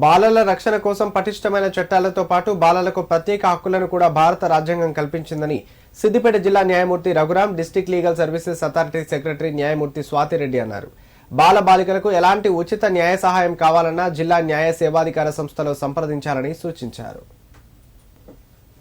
బాలల రక్షణ కోసం పటిష్టమైన చట్టాలతో పాటు బాలలకు ప్రత్యేక హక్కులను కూడా భారత రాజ్యాంగం కల్పించిందని సిద్దిపేట జిల్లా న్యాయమూర్తి Raghuram district legal services authority secretary న్యాయమూర్తి స్వాతిరెడ్డి అన్నారు. బాల బాలికలకు ఎలాంటి ఉచిత న్యాయ సహాయం కావాలన్నా జిల్లా న్యాయ సేవాధికార సంస్థలో సంప్రదించాలని సూచించారు.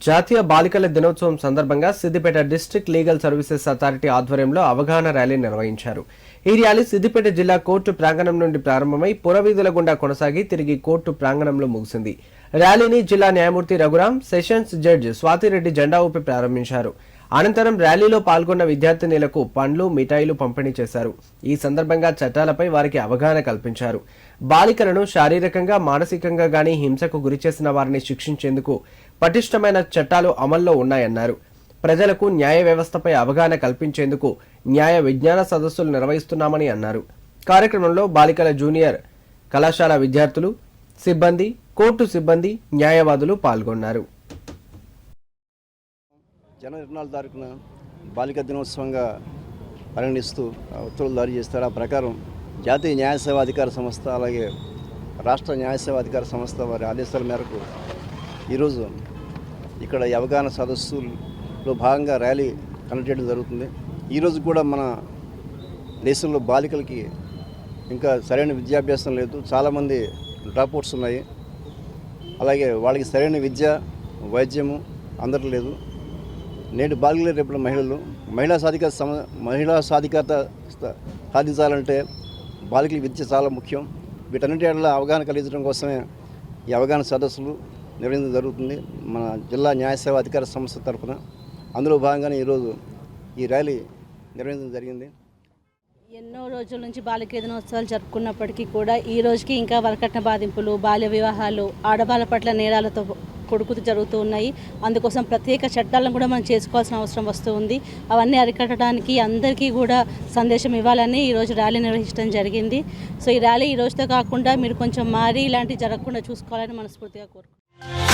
జాతీయ బాలికల దినోత్సవం సందర్భంగా Siddipet district legal services authority ఆధ్వర్యంలో అవగాహన ర్యాలీ నిర్వహించారు. ఈ ర్యాలీ సిద్దిపేట జిల్లా కోర్టు ప్రాంగణం నుండి ప్రారంభమై పురవీధుల గుండా కొనసాగి తిరిగి కోర్టు ప్రాంగణంలో ముగిసింది. ర్యాలీని జిల్లా న్యాయమూర్తి రఘురాం సెషన్స్ జడ్జ్ స్వాతిరెడ్డి జెండా ఊపి ప్రారంభించారు. అనంతరం ర్యాలీలో పాల్గొన్న విద్యార్థినీలకు పండ్లు మిఠాయిలు పంపిణీ చేశారు. ఈ సందర్భంగా చట్టాలపై వారికి అవగాహన కల్పించారు. బాలికలను శారీరకంగా మానసికంగా గాని హింసకు గురిచేసిన వారిని శిక్షించేందుకు పటిష్టమైన చట్టాలు అమల్లో ఉన్నాయన్నారు. ప్రజలకు న్యాయ వ్యవస్థపై అవగాహన కల్పించేందుకు న్యాయ విజ్ఞాన సదస్సులు నిర్వహిస్తున్నామని అన్నారు. కార్యక్రమంలో బాలికల జూనియర్ కళాశాల విద్యార్థులు సిబ్బంది కోర్టు సిబ్బంది న్యాయవాదులు పాల్గొన్నారు. జనవరి ఇరవై నాలుగు తారీఖున బాలిక దినోత్సవంగా పరిగణిస్తూ ఉత్తర్వులు జారీ చేస్తారు. ఆ ప్రకారం జాతీయ న్యాయ సేవాధికార సంస్థ అలాగే రాష్ట్ర న్యాయ సేవాధికార సంస్థ వారి ఆదేశాల మేరకు ఈరోజు ఇక్కడ ఈ అవగాహన సదస్సులు భాగంగా ర్యాలీ కండక్ట్ చేయడం జరుగుతుంది. ఈరోజు కూడా మన దేశంలో బాలికలకి ఇంకా సరైన విద్యాభ్యాసం లేదు. చాలామంది డ్రాప్అవుట్స్ ఉన్నాయి. అలాగే వాళ్ళకి సరైన విద్య వైద్యము అందట్లేదు నేటి బాలికలే రేపు మహిళలు. మహిళా సాధికార సమ మహిళా సాధికారత సాధించాలంటే బాలికల విద్య చాలా ముఖ్యం. వీటన్నిటి అవగాహన కలిగించడం కోసమే ఈ అవగాహన సదస్సులు నిర్వహించడం జరుగుతుంది. మన జిల్లా న్యాయసేవ అధికార సంస్థ తరఫున అందులో భాగంగానే ఈరోజు ఈ ర్యాలీ నిర్వహించడం జరిగింది. ఎన్నో రోజుల నుంచి బాలిక దినోత్సవాలు జరుపుకున్నప్పటికీ కూడా ఈ రోజుకి ఇంకా వరకట్న బాధింపులు బాల్య వివాహాలు ఆడవాళ్ళ పట్ల నేరాలతో కొడుకుతూ జరుగుతూ ఉన్నాయి. అందుకోసం ప్రత్యేక చట్టాలను కూడా మనం చేసుకోవాల్సిన అవసరం వస్తూ ఉంది. అవన్నీ అరికట్టడానికి అందరికీ కూడా సందేశం ఇవ్వాలని ఈరోజు ర్యాలీ నిర్వహించడం జరిగింది. సో ఈ ర్యాలీ ఈ రోజుతో కాకుండా మీరు కొంచెం మారి ఇలాంటివి జరగకుండా చూసుకోవాలని మనస్ఫూర్తిగా కోరుకుంటున్నాను.